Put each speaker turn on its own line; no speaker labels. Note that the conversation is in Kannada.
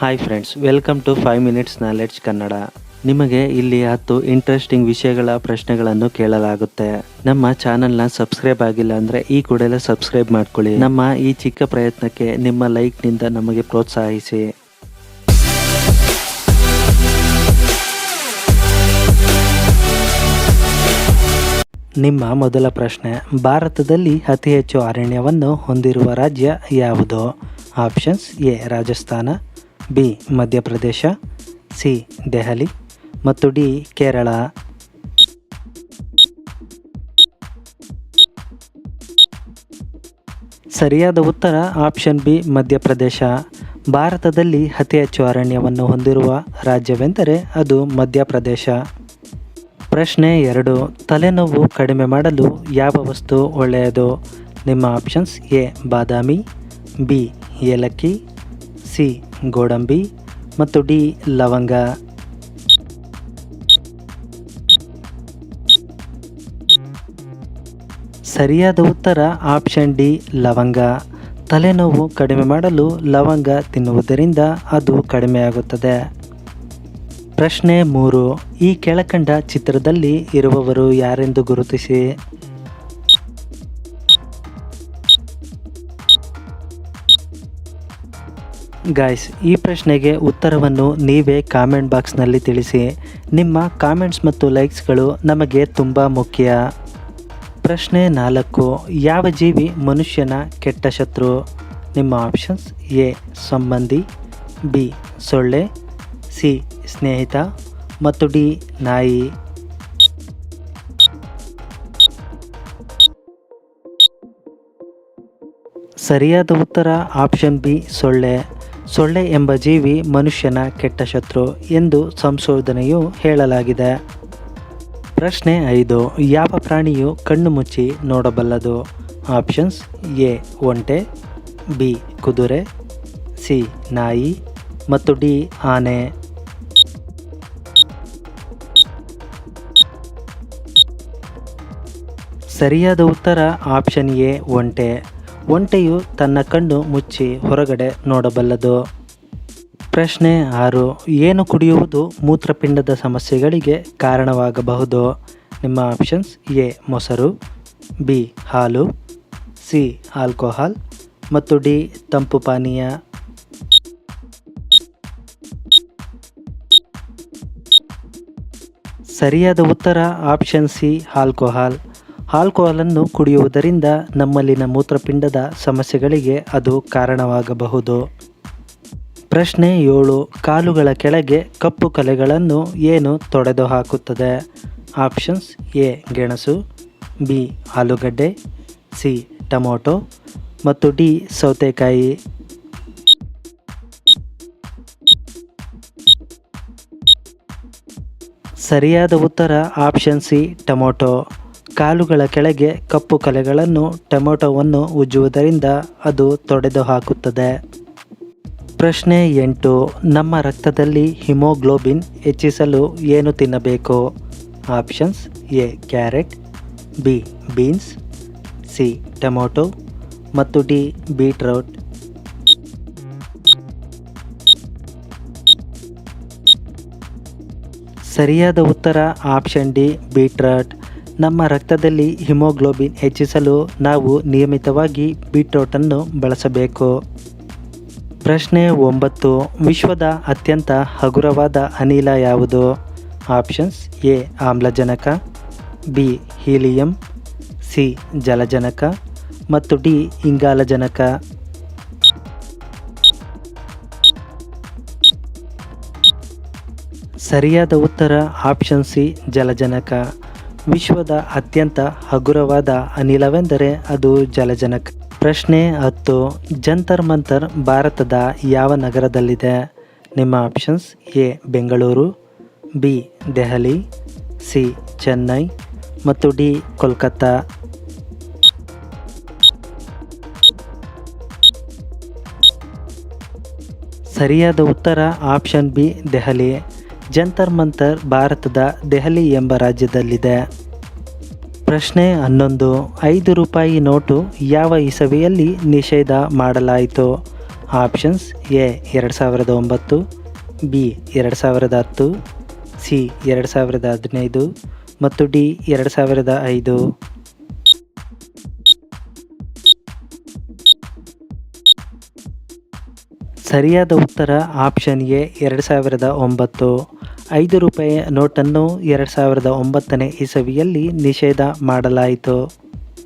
Hi friends welcome to five minutes knowledge Kannada ನಿಮಗೆ ಇಲ್ಲಿ ಹತ್ತು ಇಂಟ್ರೆಸ್ಟಿಂಗ್ ವಿಷಯಗಳ ಪ್ರಶ್ನೆಗಳನ್ನು ಕೇಳಲಾಗುತ್ತೆ. ನಮ್ಮ ಚಾನೆಲ್ನ ಸಬ್ಸ್ಕ್ರೈಬ್ ಆಗಿಲ್ಲ ಅಂದರೆ ಈ ಕೂಡಲೇ ಸಬ್ಸ್ಕ್ರೈಬ್ ಮಾಡ್ಕೊಳ್ಳಿ. ನಮ್ಮ ಈ ಚಿಕ್ಕ ಪ್ರಯತ್ನಕ್ಕೆ ನಿಮ್ಮ ಲೈಕ್ನಿಂದ ನಮಗೆ ಪ್ರೋತ್ಸಾಹಿಸಿ. ನಿಮ್ಮ ಮೊದಲ ಪ್ರಶ್ನೆ, ಭಾರತದಲ್ಲಿ ಅತಿ ಹೆಚ್ಚು ಅರಣ್ಯವನ್ನು ಹೊಂದಿರುವ ರಾಜ್ಯ ಯಾವುದು? Options A Rajasthan. B, Madhya Pradesh, C, Delhi ಮತ್ತು ಡಿ, ಕೇರಳ. ಸರಿಯಾದ ಉತ್ತರ ಆಪ್ಷನ್ ಬಿ, ಮಧ್ಯಪ್ರದೇಶ. ಭಾರತದಲ್ಲಿ ಅತಿ ಹೆಚ್ಚು ಅರಣ್ಯವನ್ನು ಹೊಂದಿರುವ ರಾಜ್ಯವೆಂದರೆ ಅದು ಮಧ್ಯಪ್ರದೇಶ. ಪ್ರಶ್ನೆ ಎರಡು, ತಲೆನೋವು ಕಡಿಮೆ ಮಾಡಲು ಯಾವ ವಸ್ತು ಒಳ್ಳೆಯದು? ನಿಮ್ಮ ಆಪ್ಷನ್ಸ್ ಎ, ಬಾದಾಮಿ, ಬಿ, ಏಲಕ್ಕಿ ಸಿ ಗೋಡಂಬಿ ಮತ್ತು ಡಿ ಲವಂಗ. ಸರಿಯಾದ ಉತ್ತರ ಆಪ್ಷನ್ ಡಿ ಲವಂಗ. ತಲೆನೋವು ಕಡಿಮೆ ಮಾಡಲು ಲವಂಗ ತಿನ್ನುವುದರಿಂದ ಅದು ಕಡಿಮೆಯಾಗುತ್ತದೆ ಪ್ರಶ್ನೆ ಮೂರು. ಈ ಕೆಳಕಂಡ ಚಿತ್ರದಲ್ಲಿ ಇರುವವರು ಯಾರೆಂದು ಗುರುತಿಸಿ. ಗಾಯ್ಸ್ ಈ ಪ್ರಶ್ನೆಗೆ ಉತ್ತರವನ್ನು ನೀವೇ ಕಾಮೆಂಟ್ ಬಾಕ್ಸ್ನಲ್ಲಿ ತಿಳಿಸಿ. ನಿಮ್ಮ ಕಾಮೆಂಟ್ಸ್ ಮತ್ತು ಲೈಕ್ಸ್ಗಳು ನಮಗೆ ತುಂಬ ಮುಖ್ಯ. ಪ್ರಶ್ನೆ ನಾಲ್ಕು, ಯಾವ ಜೀವಿ ಮನುಷ್ಯನ ಕೆಟ್ಟ ಶತ್ರು? ನಿಮ್ಮ ಆಪ್ಷನ್ಸ್ ಎ, ಸಂಬಂಧಿ, ಬಿ, ಸೊಳ್ಳೆ, ಸಿ, ಸ್ನೇಹಿತ, ಮತ್ತು ಡಿ, ನಾಯಿ. ಸರಿಯಾದ ಉತ್ತರ ಆಪ್ಷನ್ ಬಿ, ಸೊಳ್ಳೆ. ಸೊಳ್ಳೆ ಎಂಬ ಜೀವಿ ಮನುಷ್ಯನ ಕೆಟ್ಟ ಶತ್ರು ಎಂದು ಸಂಶೋಧನೆಯು ಹೇಳಲಾಗಿದೆ. ಪ್ರಶ್ನೆ ಐದು, ಯಾವ ಪ್ರಾಣಿಯು ಕಣ್ಣು ಮುಚ್ಚಿ ನೋಡಬಲ್ಲದು? ಆಪ್ಷನ್ಸ್ ಎ, ಒಂಟೆ, ಬಿ, ಕುದುರೆ, ಸಿ, ನಾಯಿ ಮತ್ತು ಡಿ, ಆನೆ. ಸರಿಯಾದ ಉತ್ತರ ಆಪ್ಷನ್ ಎ, ಒಂಟೆ. ಒಂಟೆಯು ತನ್ನ ಕಣ್ಣು ಮುಚ್ಚಿ ಹೊರಗಡೆ ನೋಡಬಲ್ಲದು. ಪ್ರಶ್ನೆ ಆರು, ಏನು ಕುಡಿಯುವುದು ಮೂತ್ರಪಿಂಡದ ಸಮಸ್ಯೆಗಳಿಗೆ ಕಾರಣವಾಗಬಹುದು? ನಿಮ್ಮ ಆಪ್ಷನ್ಸ್ ಎ, ಮೊಸರು, ಬಿ, ಹಾಲು, ಸಿ ಆಲ್ಕೋಹಾಲ್ ಮತ್ತು ಡಿ, ತಂಪು ಪಾನೀಯ. ಸರಿಯಾದ ಉತ್ತರ ಆಪ್ಷನ್ ಸಿ ಆಲ್ಕೋಹಾಲ್ ಆಲ್ಕೋಹಾಲನ್ನು ಕುಡಿಯುವುದರಿಂದ ನಮ್ಮಲ್ಲಿನ ಮೂತ್ರಪಿಂಡದ ಸಮಸ್ಯೆಗಳಿಗೆ ಅದು ಕಾರಣವಾಗಬಹುದು. ಪ್ರಶ್ನೆ ಏಳು, ಕಾಲುಗಳ ಕೆಳಗೆ ಕಪ್ಪು ಕಲೆಗಳನ್ನು ಏನು ತೊಡೆದು ಹಾಕುತ್ತದೆ ಆಪ್ಷನ್ಸ್ ಎ, ಗೆಣಸು, ಬಿ, ಆಲೂಗಡ್ಡೆ, ಸಿ, ಟೊಮೊಟೊ, ಮತ್ತು ಡಿ, ಸೌತೆಕಾಯಿ. ಸರಿಯಾದ ಉತ್ತರ ಆಪ್ಷನ್ ಸಿ, ಟೊಮೊಟೊ. ಕಾಲುಗಳ ಕೆಳಗೆ ಕಪ್ಪು ಕಲೆಗಳನ್ನು ಟೊಮೊಟೊವನ್ನು ಉಜ್ಜುವುದರಿಂದ ಅದು ತೊಡೆದು ಹಾಕುತ್ತದೆ ಪ್ರಶ್ನೆ ಎಂಟು, ನಮ್ಮ ರಕ್ತದಲ್ಲಿ ಹಿಮೋಗ್ಲೋಬಿನ್ ಹೆಚ್ಚಿಸಲು ಏನು ತಿನ್ನಬೇಕು? Options A, carrot, B, beans, C, tomato ಮತ್ತು ಡಿ, ಬೀಟ್ರೂಟ್. ಸರಿಯಾದ ಉತ್ತರ ಆಪ್ಷನ್ ಡಿ, ಬೀಟ್ರೂಟ್. ನಮ್ಮ ರಕ್ತದಲ್ಲಿ ಹಿಮೋಗ್ಲೋಬಿನ್ ಹೆಚ್ಚಿಸಲು ನಾವು ನಿಯಮಿತವಾಗಿ ಬೀಟ್ರೋಟನ್ನು ಬಳಸಬೇಕು. ಪ್ರಶ್ನೆ ಒಂಬತ್ತು, ವಿಶ್ವದ ಅತ್ಯಂತ ಹಗುರವಾದ ಅನಿಲ ಯಾವುದು? ಆಪ್ಷನ್ಸ್ ಎ, ಆಮ್ಲಜನಕ, ಬಿ, ಹೀಲಿಯಂ, ಸಿ, ಜಲಜನಕ ಮತ್ತು ಡಿ, ಇಂಗಾಲಜನಕ. ಸರಿಯಾದ ಉತ್ತರ ಆಪ್ಷನ್ ಸಿ, ಜಲಜನಕ. ವಿಶ್ವದ ಅತ್ಯಂತ ಹಗುರವಾದ ಅನಿಲವೆಂದರೆ ಅದು ಜಲಜನಕ. ಪ್ರಶ್ನೆ ಹತ್ತು, ಜಂತರ್ ಮಂತರ್ ಭಾರತದ ಯಾವ ನಗರದಲ್ಲಿದೆ? ನಿಮ್ಮ options A, Bengaluru, B, Delhi, C, Chennai ಮತ್ತು ಡಿ, ಕೋಲ್ಕತ್ತಾ. ಸರಿಯಾದ ಉತ್ತರ ಆಪ್ಷನ್ ಬಿ, ದೆಹಲಿ. ಜಂತರ್ ಮಂತರ್ ಭಾರತದ ದೆಹಲಿ ಎಂಬ ರಾಜ್ಯದಲ್ಲಿದೆ. ಪ್ರಶ್ನೆ ಹನ್ನೊಂದು, ಐದು ರೂಪಾಯಿ ನೋಟು ಯಾವ ಇಸವಿಯಲ್ಲಿ ನಿಷೇಧ ಮಾಡಲಾಯಿತು? ಆಪ್ಷನ್ಸ್ ಎ, ಎರಡು ಸಾವಿರದ ಒಂಬತ್ತು, ಬಿ, ಎರಡು ಸಾವಿರದ ಹತ್ತು, ಸಿ, ಎರಡು ಸಾವಿರದ ಹದಿನೈದು ಮತ್ತು ಡಿ, ಎರಡು ಸಾವಿರದ ಐದು. ಸರಿಯಾದ ಉತ್ತರ ಆಪ್ಷನ್ ಎ ಎರಡು ಸಾವಿರದ ಒಂಬತ್ತು. ಐದು ರೂಪಾಯಿ ನೋಟನ್ನು ಎರಡು ಸಾವಿರದ ಒಂಬತ್ತನೇ ಇಸವಿಯಲ್ಲಿ ನಿಷೇಧ ಮಾಡಲಾಯಿತು.